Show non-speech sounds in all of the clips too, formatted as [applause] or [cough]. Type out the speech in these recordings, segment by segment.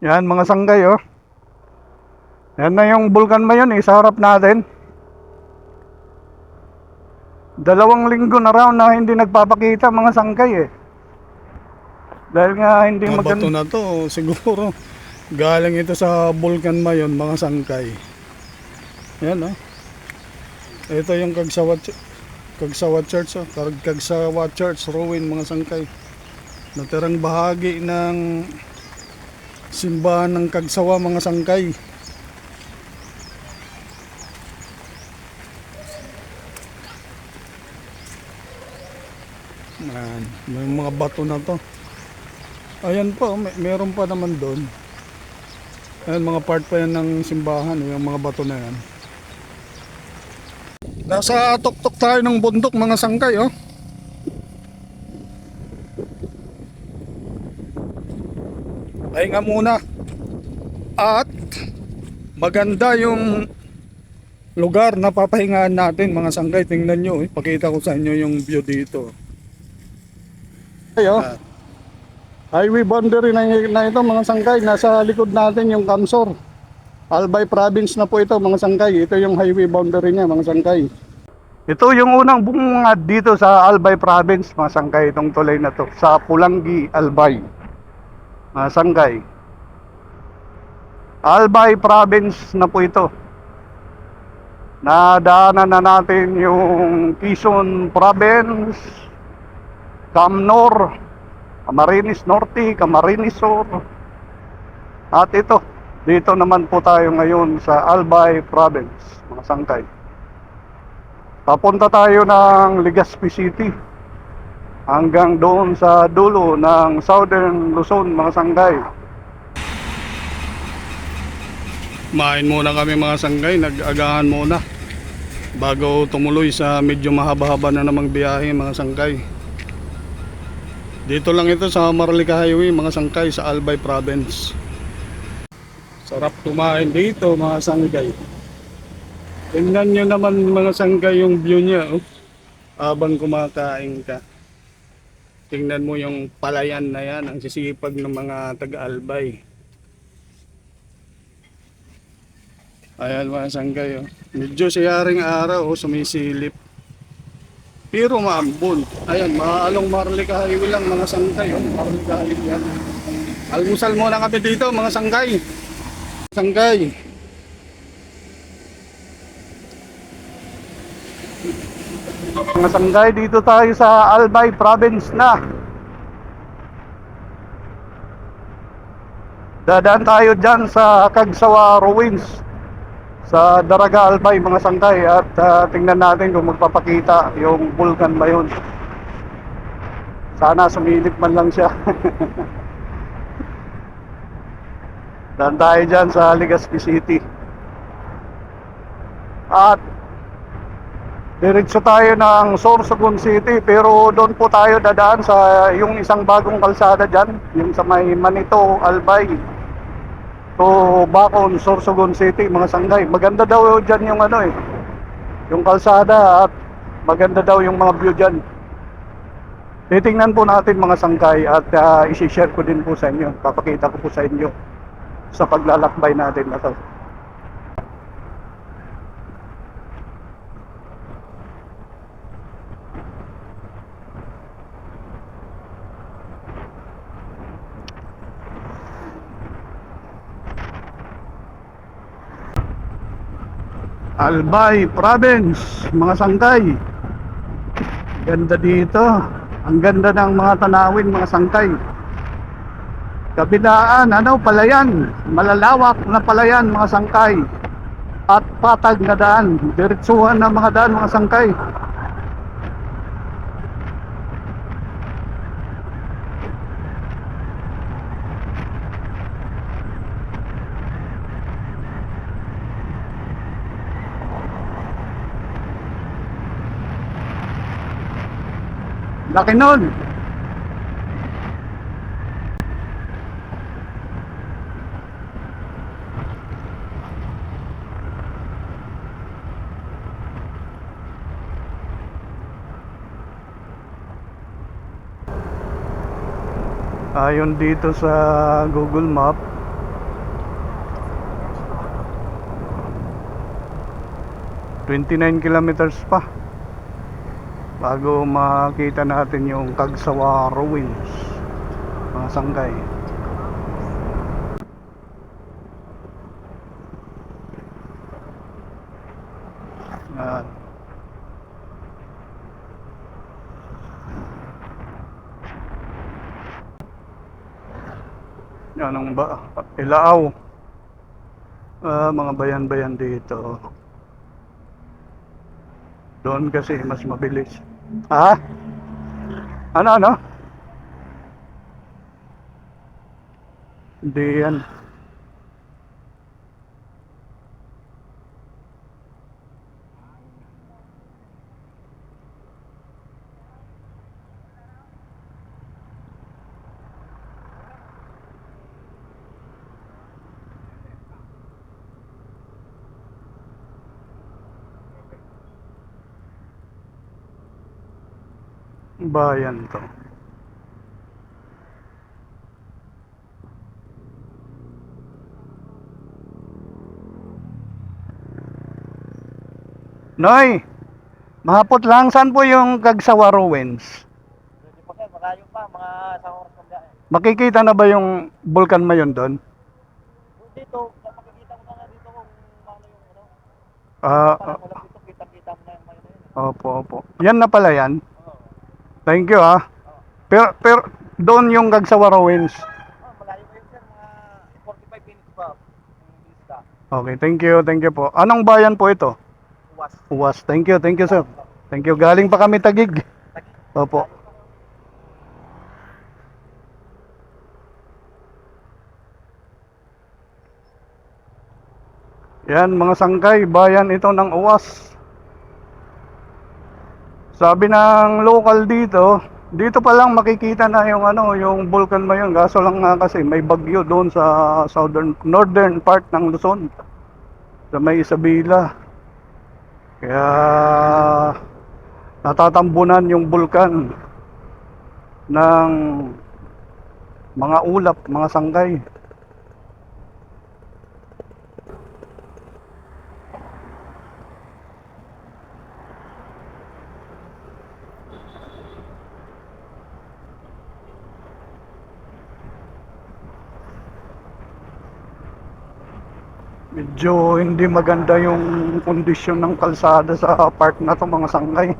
Yan mga sanggay oh. Yan na yung bulkan ba yun eh, sa harap natin. Dalawang linggo na raw na hindi nagpapakita mga sanggay eh. Dahil nga hindi Mga bato maganda. na to, siguro. Galing ito sa Vulcan Mayon, mga sangkay. Yan oh. Ito yung Kagsawa, Kagsawa Church, oh. Kag- Kagsawa Church, ruin mga sangkay. Natirang bahagi ng simbahan ng Kagsawa mga sangkay. Yan, may mga bato na to. Ayan po, may, meron pa naman doon. Ayan, mga part pa yan ng simbahan, yung mga bato na yan. Nasa tuktok tayo ng bundok mga sangkay, oh. Pahinga muna. At maganda yung lugar na papahingaan natin mga sangkay. Tingnan nyo, eh. pakita ko sa inyo yung view dito. Ayo. Highway boundary na, na ito mga sangkay. Nasa likod natin yung Kamsor. Albay province na po ito mga sangkay. Ito yung highway boundary niya mga sangkay. Ito yung unang bungad dito sa Albay Province, mga sanggay, itong tulay na to. Sa Pulangi, Albay. Mga sanggay. Albay Province na po ito. Nadaanan na natin yung Quezon Province, Camnor, Camarines Norte, Camarines Sur. At ito, dito naman po tayo ngayon sa Albay Province, mga sangkay. Papunta tayo ng Legazpi City hanggang doon sa dulo ng Southern Luzon, mga sanggay. Main muna kami mga sanggay. Nag-agahan muna. Bago tumuloy sa medyo mahaba-haba na namang biyahe mga sangkay. Dito lang ito sa Marlica Highway mga sangkay sa Albay Province. Sarap kumain dito mga sanggay. Tingnan nyo naman mga sanggay yung view niya oh. Habang kumakain ka. Tingnan mo yung palayan na yan, ang sisipag ng mga taga-albay. Ayan mga sanggay oh. Medyo siyaring araw oh, sumisilip. Pero maambon. Ayan, maalong Marlica Highway lang mga sanggay oh. Marlica Highway yan. Almusal muna kami dito mga sanggay. Sanggay. Mga sanggay, dito tayo sa Albay Province na. Dadaan tayo dyan sa Kagsawa Ruins sa Daraga Albay mga sanggay at ah, tingnan natin kung magpapakita yung vulkan ba yun. Sana sumilip man lang siya. [laughs] Daan tayo dyan sa Legazpi City. At Diretso tayo ng Sorsogon City pero doon po tayo dadaan sa yung isang bagong kalsada dyan, yung sa may Manito, Albay. To Bacon, Sorsogon City, mga sanggay. Maganda daw dyan yung ano eh, yung kalsada at maganda daw yung mga view dyan. Titingnan po natin mga sanggay at uh, isi-share ko din po sa inyo. Papakita ko po sa inyo sa paglalakbay natin na to. Albay Province, mga sangkay. Ganda dito. Ang ganda ng mga tanawin, mga sangkay. Kabilaan, ano, palayan. Malalawak na palayan, mga sangkay. At patag na daan. Diretsuhan ng mga daan, mga sangkay. Laki nun. Ayon dito sa Google Map Twenty nine kilometers pa bago makita natin yung Kagsawa Ruins mga sanggay yan ang ba? Ilaaw. Ah, mga bayan-bayan dito. Doon kasi mas mabilis. Ha? Ano, ano? Hindi yan. Bayan to. Noy, mahapot lang. Saan po yung Kagsawa Ruins? Malayo pa, mga isang oras. Makikita na ba yung Bulkan Mayon doon? Dito, makikita mo na dito kung paano yung ano. Ah, dito, kita-kita mo na yung mayon opo, opo. Yan na pala yan. Thank you ah. Pero, pero doon yung Kagsawa Ruins. Ah, malayo yun sir, mga 45 minutes pa. Okay, thank you, thank you po. Anong bayan po ito? Uwas. Uwas. Thank you, thank you sir. Thank you. Galing pa kami Tagig. Opo. Yan, mga sangkay, bayan ito ng Uwas. Sabi ng local dito, dito pa lang makikita na yung ano, yung Vulcan Mayon. Kaso lang nga kasi may bagyo doon sa southern northern part ng Luzon. Sa may Isabela. Kaya natatambunan yung bulkan ng mga ulap, mga sangkay. Medyo hindi maganda yung kondisyon ng kalsada sa part na to mga sangkay.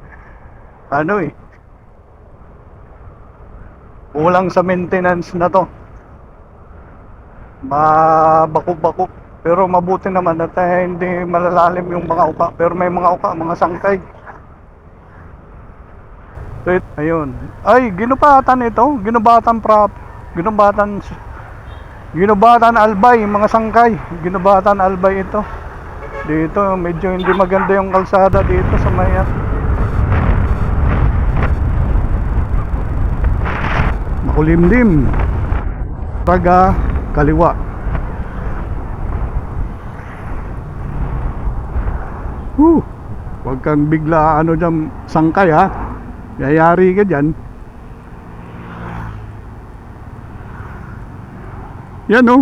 [laughs] ano eh. Kulang sa maintenance na to. Mabako-bako. Pero mabuti naman at eh, hindi malalalim yung mga uka. Pero may mga uka, mga sangkay. Wait, ayun. Ay, ginubatan ito. Ginubatan prop. Ginubatan Ginubatan Albay, mga sangkay. Ginubatan Albay ito. Dito, medyo hindi maganda yung kalsada dito sa Mayat. Makulimlim. Taga kaliwa. Huh. Huwag kang bigla ano dyan, sangkay ha. Yayari ka dyan. Yan oh.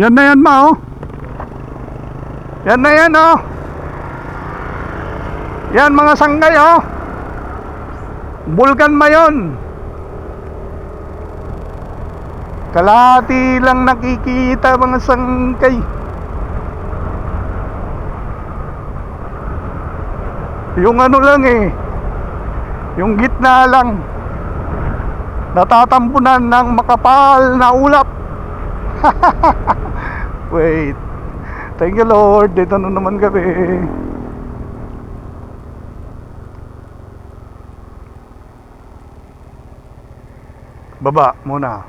Yan na yan ma oh. Yan na yan oh. Yan mga sanggay oh. Bulkan mayon. Kalahati lang nakikita mga sangkay. Yung ano lang eh. Yung gitna lang. Natatampunan ng makapal na ulap. [laughs] Wait. Thank you Lord. Dito na naman kami. Baba muna.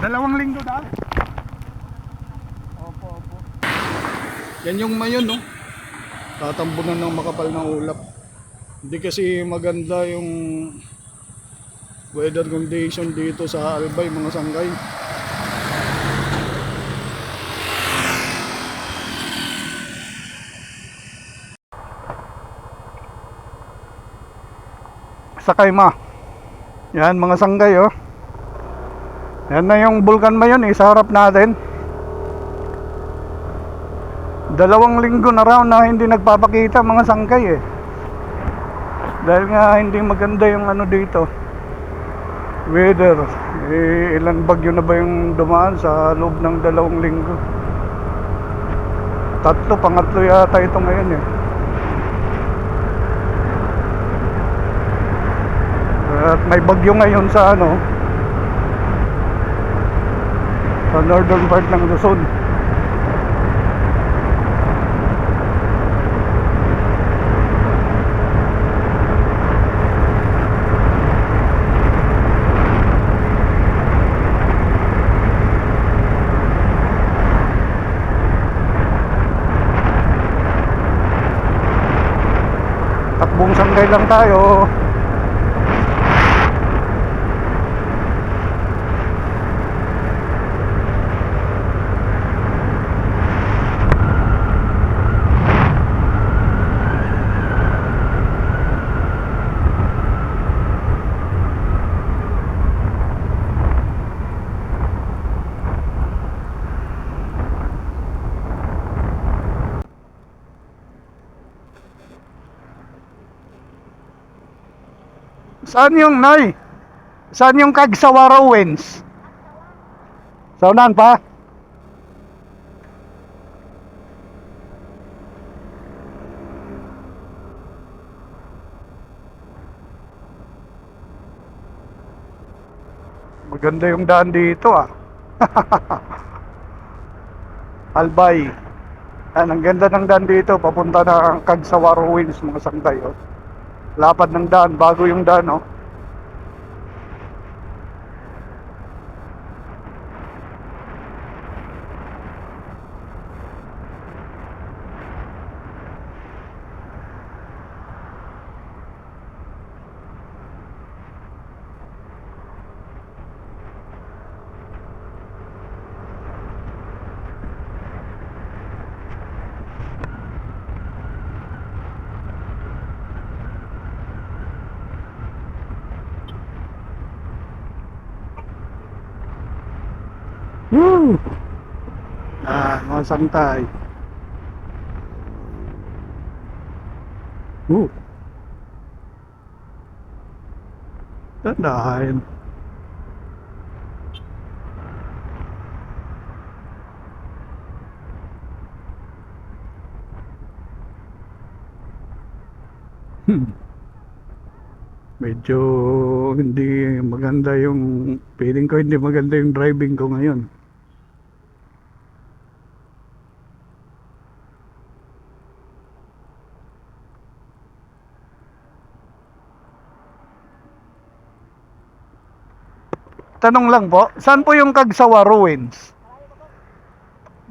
Dalawang linggo na. Opo, opo. Yan yung mayon, no? Tatambunan ng makapal na ulap. Hindi kasi maganda yung weather condition dito sa Albay, mga sanggay. Sakay ma. Yan mga sanggay oh. Yan na yung bulkan mayon eh, sa harap natin. Dalawang linggo na raw na hindi nagpapakita mga sangkay eh. Dahil nga hindi maganda yung ano dito. Weather. Eh, ilan bagyo na ba yung dumaan sa loob ng dalawang linggo? Tatlo, pangatlo yata ito ngayon eh. At may bagyo ngayon sa ano, sa northern part ng Luzon. Takbong sanggay lang tayo. Saan yung Nay? Saan yung Kagsawara Wins? Sa pa? Maganda yung daan dito ah. [laughs] Albay. Yan, ang ganda ng daan dito. Papunta na ang Kagsawara Wins mga sangkay. Oh. Lapad ng daan, bago yung daan, oh. Woo! Mga sangtay. Woo! Tandahin. Hmm. Medyo hindi maganda yung feeling ko hindi maganda yung driving ko ngayon. Tanong lang po, saan po yung Kagsawa Ruins?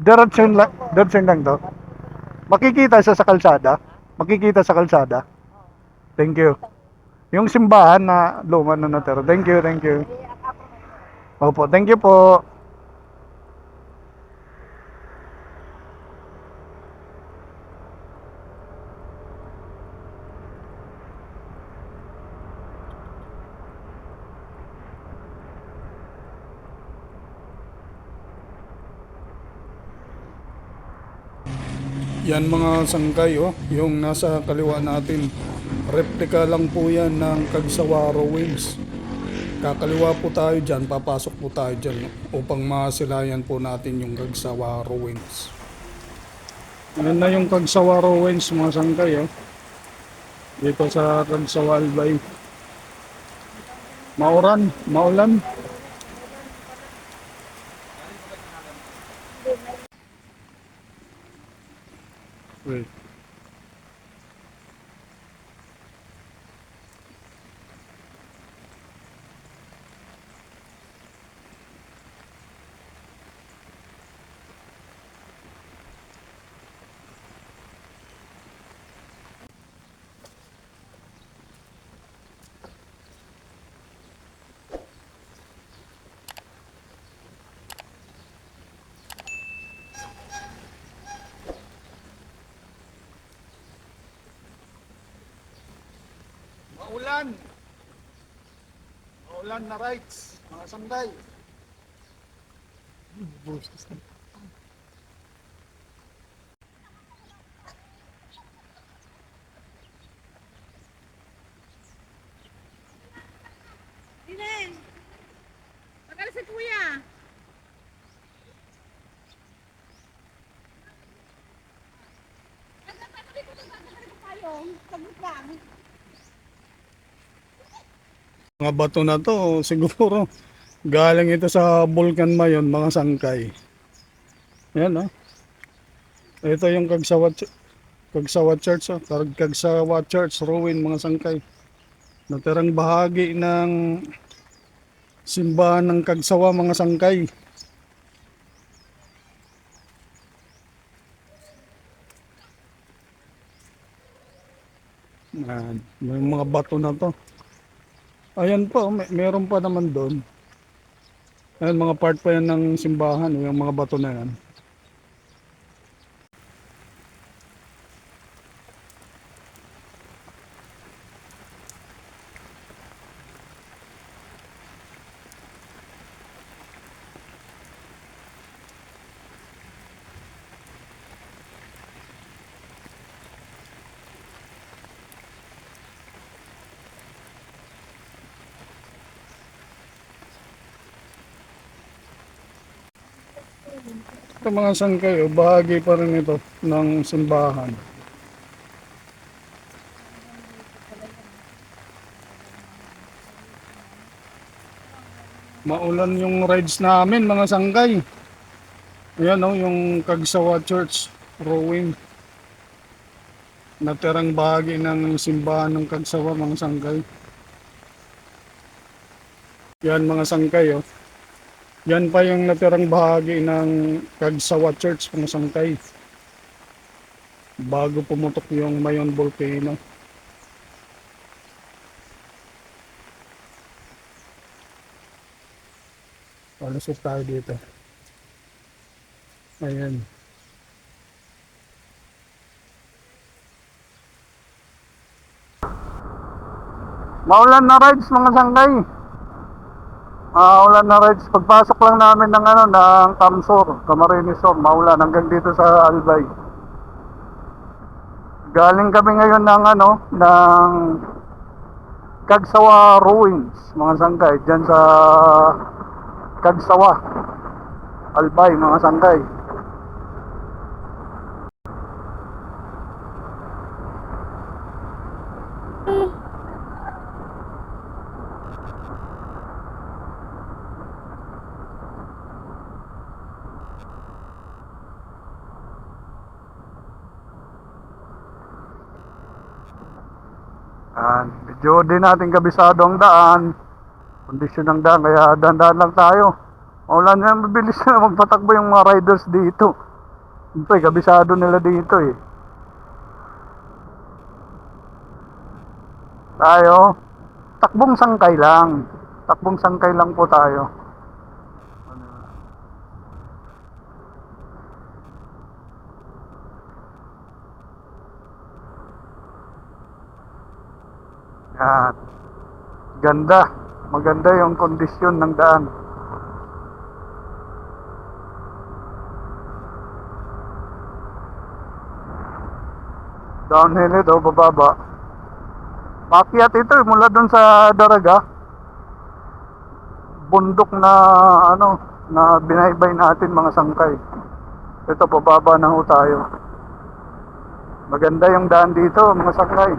Diretso lang, diretso lang to. Makikita siya sa kalsada? Makikita sa kalsada? Thank you. Yung simbahan na luma na natira. Thank you, thank you. Opo, thank you po. Yan mga sangkay oh, yung nasa kaliwa natin. Replika lang po yan ng Kagsawaro Wings. Kakaliwa po tayo dyan, papasok po tayo dyan upang masilayan po natin yung Kagsawaro Wings. Yan na yung Kagsawaro Wings mga sangkay oh. Dito sa Kagsawa Albay. Mauran, maulan. Maulan. Maulan na rights, mga sanday. Boses na. Dinen! Pagkala sa kuya! Pagkala sa kuya! Pagkala sa kuya! Pagkala sa kuya! Mga bato na to, [laughs] siguro galing ito sa Vulcan Mayon, mga sangkay. Yan oh. Ito yung Kagsawa, Kagsawa Church. Kag- Kagsawa Church, ruin, mga sangkay. Natirang bahagi ng simbahan ng Kagsawa, mga sangkay. Yan, may mga bato na to. Ayan po, may, meron pa naman doon. Ayan, mga part pa yan ng simbahan, yung mga bato na yan. Ito mga sangkay, oh, bahagi pa rin ito ng simbahan. Maulan yung rides namin mga sangkay. Ayan oh, yung Kagsawa Church, rowing. Natirang bahagi ng simbahan ng Kagsawa mga sangkay. Yan mga sangkay oh. Yan pa yung natirang bahagi ng Kagsawa Church, mga sangkay. Bago pumutok yung Mayon Volcano. Palusot tayo dito. Ayan. Maulan na rides mga sangkay. Maulan na rides. Pagpasok lang namin ng ano ng Kamsor, Camarines Sur, maulan hanggang dito sa Albay. Galing kami ngayon ng ano ng Kagsawa Ruins, mga sangkay, diyan sa Kagsawa. Albay, mga sangkay. Yan. Medyo din natin kabisado ang daan. Kondisyon ng daan, kaya dahan-dahan lang tayo. Wala na mabilis na magpatakbo yung mga riders dito. Siyempre, kabisado nila dito eh. Tayo, takbong sangkay lang. Takbong sangkay lang po tayo. Yan. Ganda. Maganda yung kondisyon ng daan. Downhill ito, bababa. Pakyat ito eh, mula dun sa Daraga. Bundok na ano, na binaybay natin mga sangkay. Ito, bababa na ho tayo. Maganda yung daan dito, mga sangkay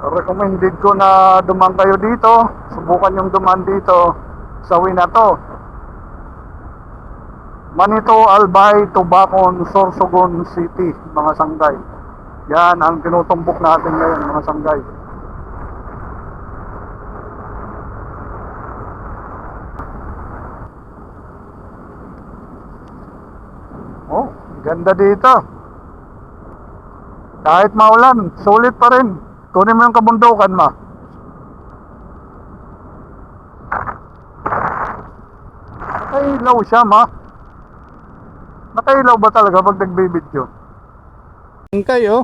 recommended ko na dumaan kayo dito. Subukan yung dumaan dito sa Winato. Manito, Albay, Tubacon, Sorsogon City, mga sanggay. Yan ang tinutumbok natin ngayon, mga sanggay. Oh, ganda dito. Kahit maulan, sulit pa rin. Kunin mo yung kabundukan ma. Nakailaw siya ma. Nakailaw ba talaga pag nagbibidyo? Sangkay oh.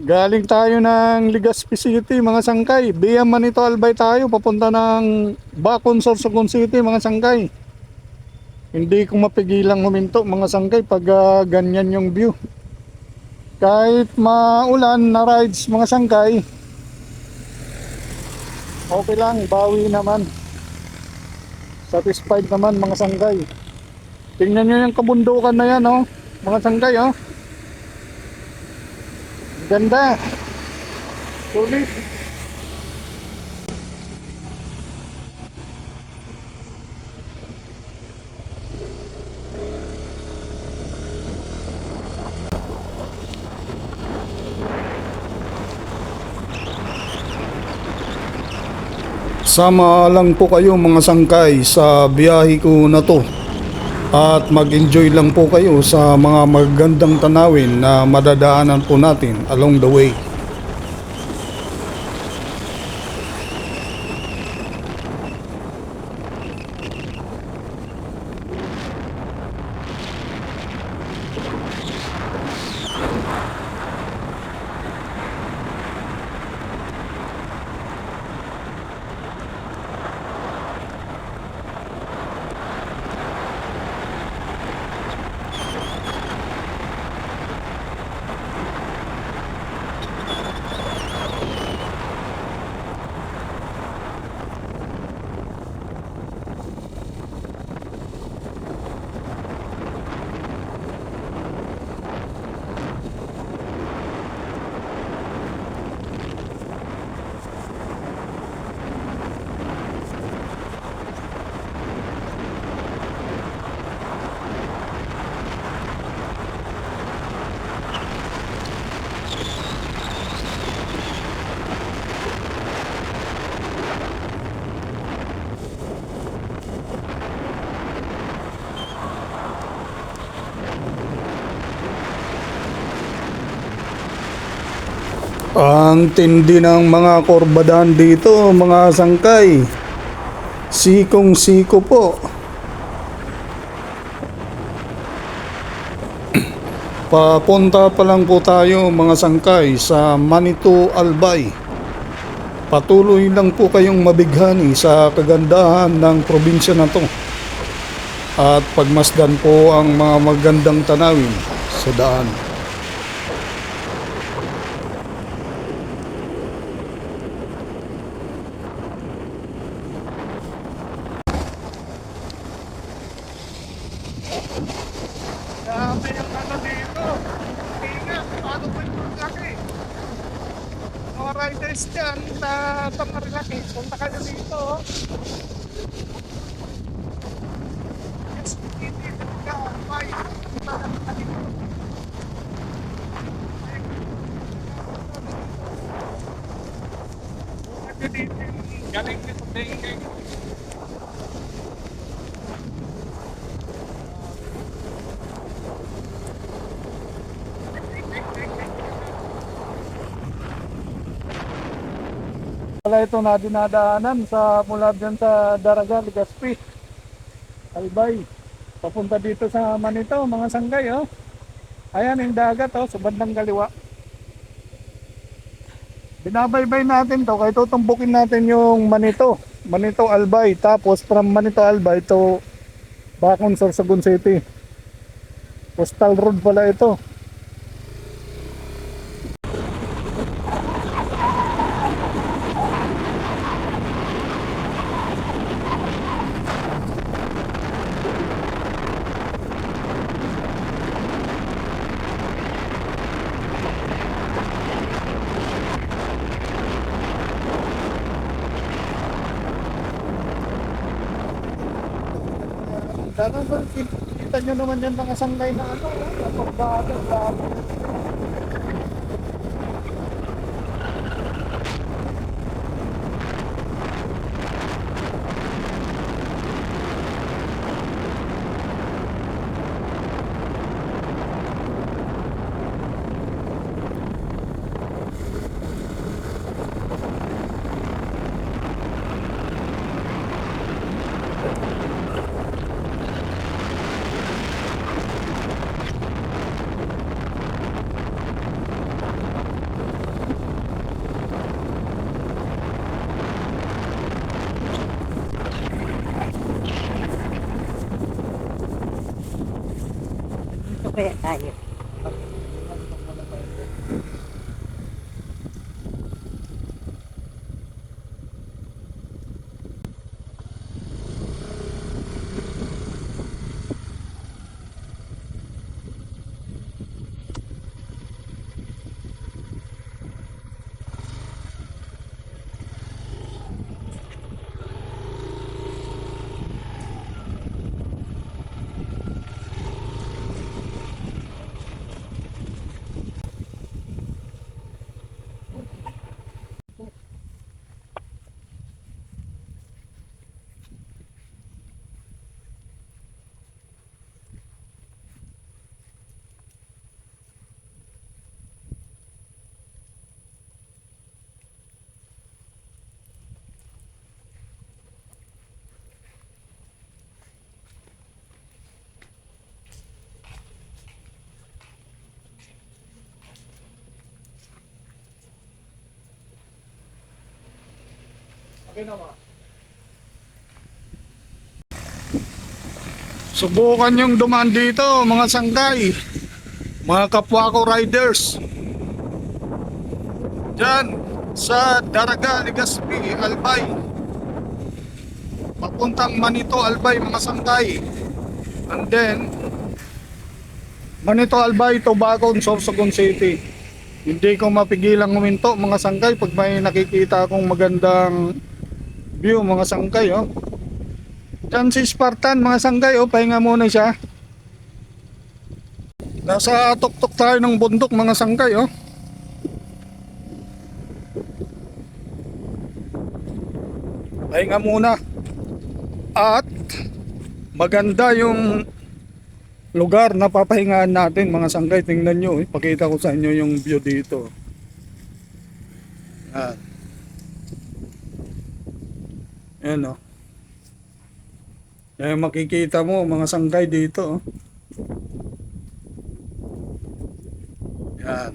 Galing tayo ng Legazpi City, mga sangkay. Via Manito Albay tayo, papunta ng Bacon, Sorsogon City, mga sangkay. Hindi ko mapigilang huminto, mga sangkay, pag ah, ganyan yung view. Kahit maulan na rides, mga sangkay, Okay lang, bawi naman. Satisfied naman mga sanggay. Tingnan nyo yung kabundukan na yan, oh. Mga sanggay, oh. Ganda. Sulit. Sama lang po kayo mga sangkay sa biyahe ko na to. At mag-enjoy lang po kayo sa mga magandang tanawin na madadaanan po natin along the way. Ang tindi ng mga korbadan dito, mga sangkay. Sikong siko po. [clears throat] Papunta pa lang po tayo mga sangkay sa Manito Albay. Patuloy lang po kayong mabighani sa kagandahan ng probinsya na to. At pagmasdan po ang mga magandang tanawin sa daan. Grabe yung ano dito. Ingat, paano po yung laki? Mga dyan na Tamarilaki, punta kayo dito. oh. Yes, hindi, talaga, bye. Punta ka dito. Galing dito, galing Wala ito na dinadaanan sa mula dyan sa Daraga, Legazpi, Albay. Papunta dito sa Manito, mga sanggay, oh. Ayan yung dagat, oh, sa bandang kaliwa. Binabaybay natin to, kaya tutumbukin natin yung Manito. Manito Albay, tapos from Manito Albay to Bacon, Sorsogon City. Postal road pala ito. Nyo naman yan mga sanggay na ano, kapag bagal, bagal. Kaya tayo. Subukan yung dumaan dito, mga sangkay. Mga kapwa ko riders. Diyan, sa Daraga, Legazpi, Albay. Papuntang Manito, Albay, mga sangkay. And then, Manito, Albay, Tobagon, Sorsogon City. Hindi ko mapigilang huminto mga sangkay pag may nakikita akong magandang view mga sangkay oh. Diyan si Spartan mga sangkay oh, pahinga muna siya. Nasa tuktok tayo ng bundok mga sangkay oh. Pahinga muna. At maganda yung lugar na papahingaan natin mga sangkay. Tingnan nyo, eh. pakita ko sa inyo yung view dito. Yan. Yan o. Yan makikita mo mga sangkay dito. Oh. Yan.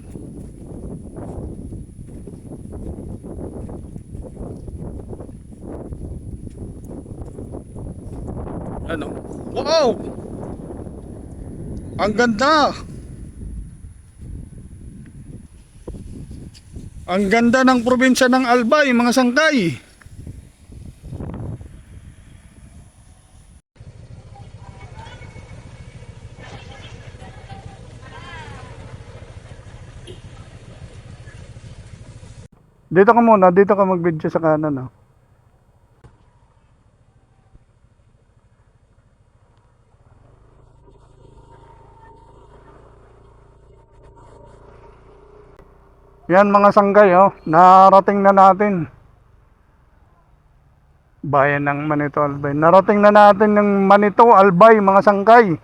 Ano? Wow! Ang ganda! Ang ganda ng probinsya ng Albay, mga sangkay. Dito ka muna, dito ka mag-video sa kanan. Oh. Yan mga sanggay, oh. narating na natin. Bayan ng Manito Albay. Narating na natin ng Manito Albay, mga sanggay.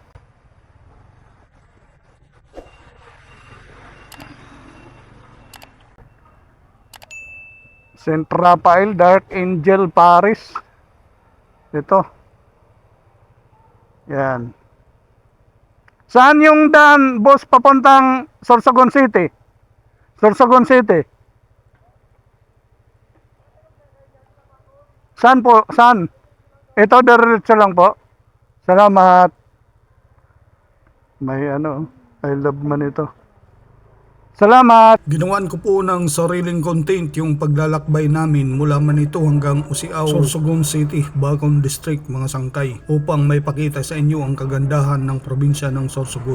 St. Raphael Dark Angel Paris. Ito. Yan. Saan yung daan, boss, papuntang Sorsogon City? Sorsogon City. Saan po? Saan? Ito, diretso lang po. Salamat. May ano, I love man ito. Salamat! Ginawan ko po ng sariling content yung paglalakbay namin mula Manito hanggang Usiao, Sorsogon City, Bacon District, mga sangkay upang may pakita sa inyo ang kagandahan ng probinsya ng Sorsogon.